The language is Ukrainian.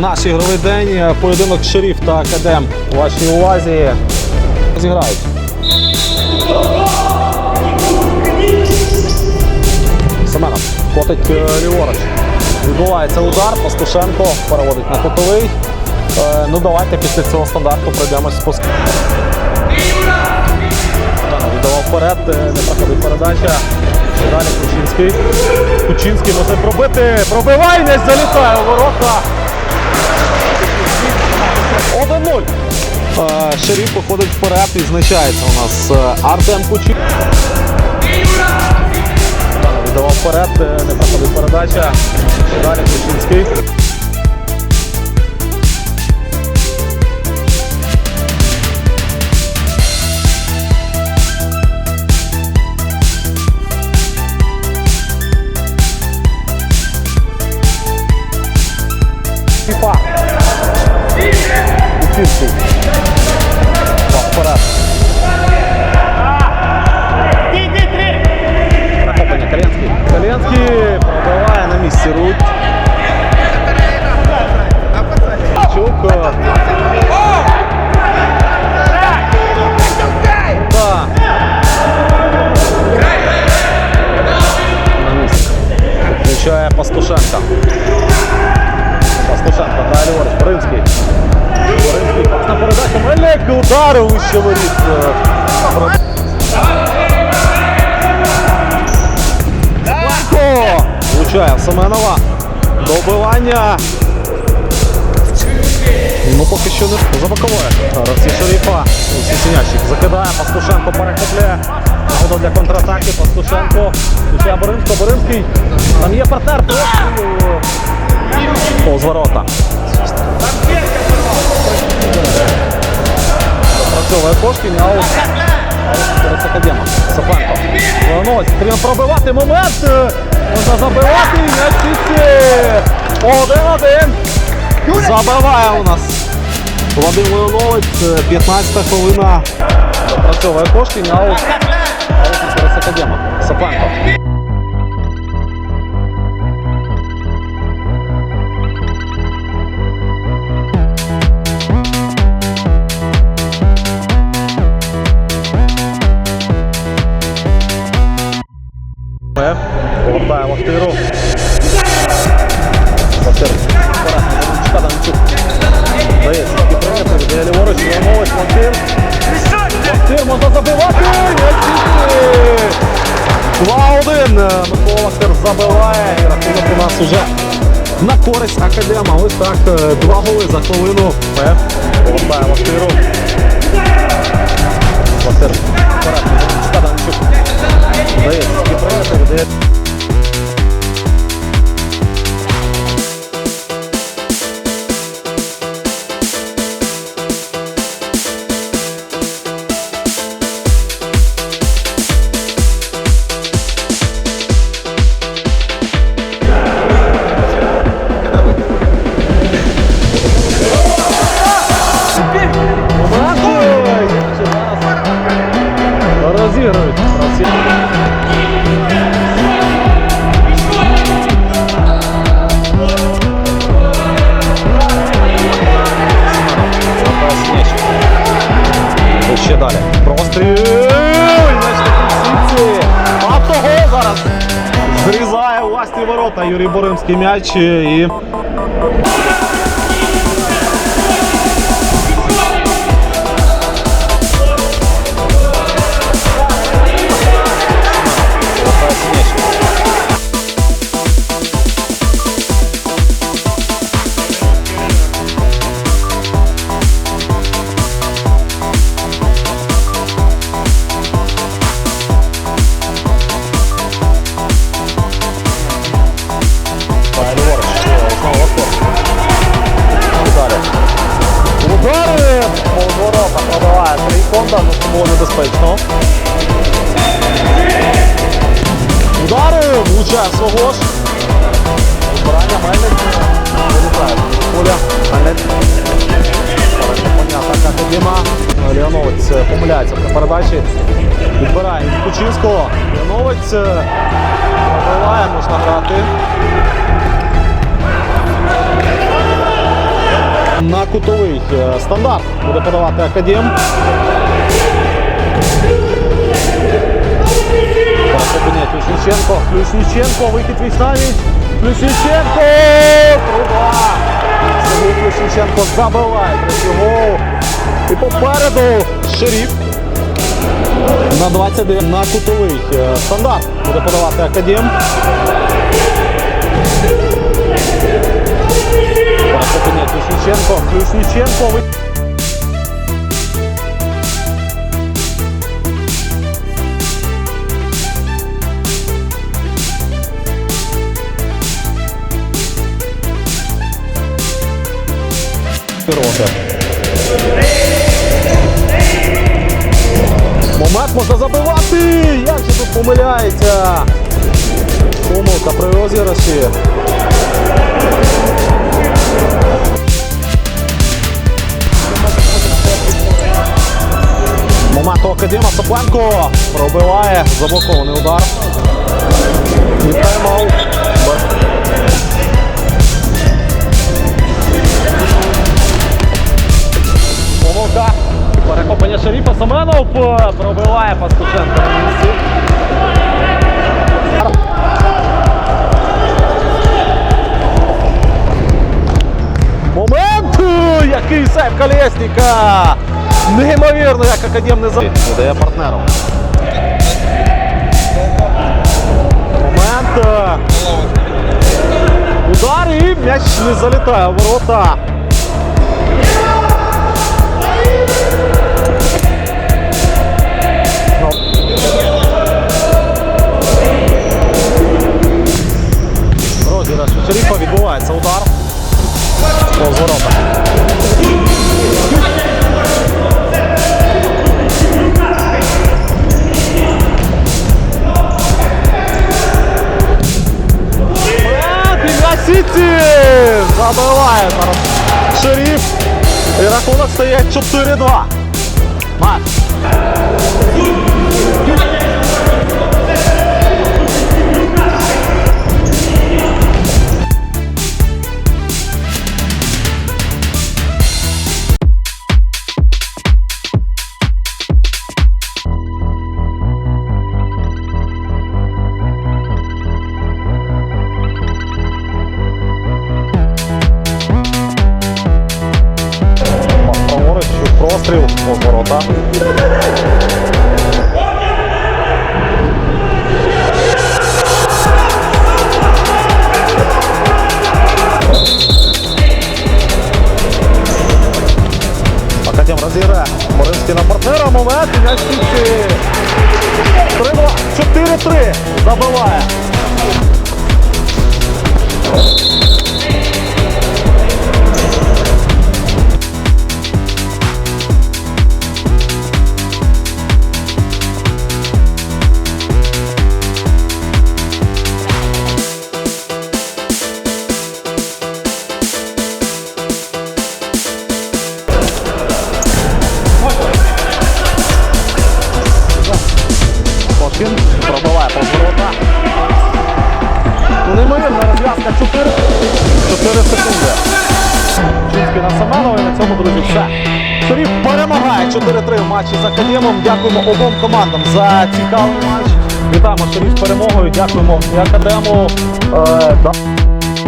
наш ігровий день. Поєдинок Шеріф та Академ. У вашій увазі зіграють. Семенов котить е, ліворуч. Відбувається удар, Пастушенко переводить на котовий. Е, Ну давайте після цього стандарту пройдемось по ск- Віддавав вперед, е, не проходить передача. Далі Кучинський. Кучинський може пробити. Пробиває, не залітає у ворота. 1-0. Е, Шеріф виходить вперед, відзначається у нас е, Артем Кучі. Віддавав вперед, е, не проходить передача. Далі Кучинський. Пастушенка. Пастушенко, грає ліворуч. Боримський. Боримський, пас на передачу. Мельник ударив вище воріт. Легко! Влучає Семенова. Ну поки що не за боковою. Гравці Шеріфа. Сінячик закидає, Пастушенко перехопляє. Нагода для контратаки. Пастушенко. Включає Боримського. Боримський. Там є партнер. Повз ворота. Працьовує Кошкін, аут. Академом. Сапенко. Леонось. Треба пробивати момент. Можна забивати. М'яч в. Один-один. Забиває у нас. Вадим Леоновець. Е, 15 хвилина. Працьовує Кошкін, аут. Аут перед Академом. Сапенко. Е, Повертає Микола Вахтир забиває. І рахунок у нас уже на користь Академа. Ось так. е, Два голи за хвилину. Повертаємо Повертає Вахтиру. Вперед. Юрій Боримський м'яч і це було небезпечно. Удари! Влучає свого ж. Збирання Мельник. Вилітає. Поля. Мельник. Атака Діма. Леоновець е, помиляється при передачі. Відбирає від Кучинського. Леоновець е, пробиває, грати. На кутовий е, стандарт буде подавати Академ. Перехоплення Ключниченко. Ключниченко, вихід віч навіть. Ключниченко! Труба! Сергій Ключниченко забиває гол. І попереду Шеріф. На 29 на кутовий стандарт буде подавати Академ. Роти. Момент можна забивати! Як же тут помиляється? Помилка при розіграші. Момент Академа Сапленко пробиває заблокований удар. І тайм-аут. Перехоплення Шаріфа Семенов е, пробиває Пастушенко. Момент! Е, Який сейф Колєсника! Неймовірно, як академ не за... Видає партнером. Момент. е, Удар і м'яч не залітає в ворота. Розіграш відбувається удар. Повз ворота. Сіті! Забиває зараз Шеріф. І рахунок стає 4-2. Матч. Простріл, повз ворота. Академ розіграє. Боринський на партнера. Момент. і М'яч. 3-2. 4-3. Забиває. Розв'язка 4, 4 секунди. Чінський на Семенова і на цьому, друзі, все. Шеріф перемагає 4-3 в матчі з Академом. Дякуємо обом командам за цікавий матч. Вітаємо Шеріф з перемогою. Дякуємо і Академу. Е, да.